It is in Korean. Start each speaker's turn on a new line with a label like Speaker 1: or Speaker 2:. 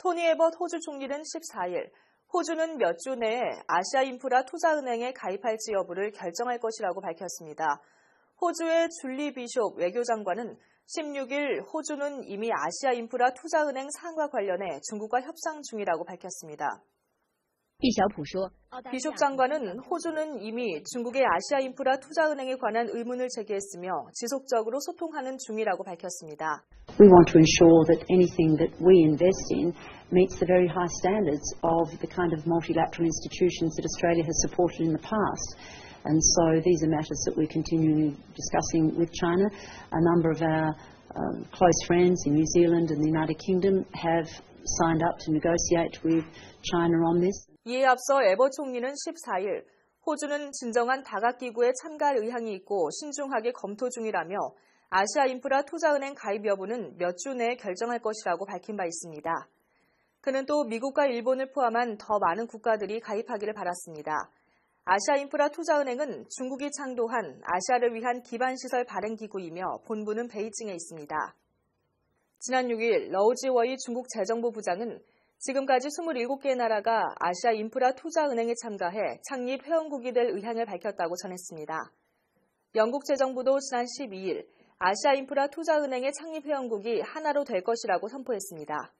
Speaker 1: 토니 에벗 호주 총리는 14일 호주는 몇 주 내에 아시아 인프라 투자은행에 가입할지 여부를 결정할 것이라고 밝혔습니다. 호주의 줄리 비숍 외교장관은 16일 호주는 이미 아시아 인프라 투자은행 상과 관련해 중국과 협상 중이라고 밝혔습니다. 비숍 장관은 호주는 이미 중국의 아시아 인프라 투자은행에 관한 의문을 제기했으며 지속적으로 소통하는 중이라고 밝혔습니다.
Speaker 2: We want to ensure that anything that we invest in meets the very high standards of the kind of multilateral institutions that Australia has supported in the past. And so these are matters that we're continually discussing with China. A number of our um, close friends in New Zealand and the United Kingdom have signed up to negotiate with China on this.
Speaker 1: 이에 앞서 에버 총리는 14일 호주는 진정한 다각기구에 참가할 의향이 있고 신중하게 검토 중이라며 아시아 인프라 투자은행 가입 여부는 몇 주 내에 결정할 것이라고 밝힌 바 있습니다. 그는 또 미국과 일본을 포함한 더 많은 국가들이 가입하기를 바랐습니다. 아시아 인프라 투자은행은 중국이 창도한 아시아를 위한 기반시설 발행기구이며 본부는 베이징에 있습니다. 지난 6일 러우지워이 중국 재정부 부장은 지금까지 27개 나라가 아시아 인프라 투자 은행에 참가해 창립 회원국이 될 의향을 밝혔다고 전했습니다. 영국 재정부도 지난 12일 아시아 인프라 투자 은행의 창립 회원국이 하나로 될 것이라고 선포했습니다.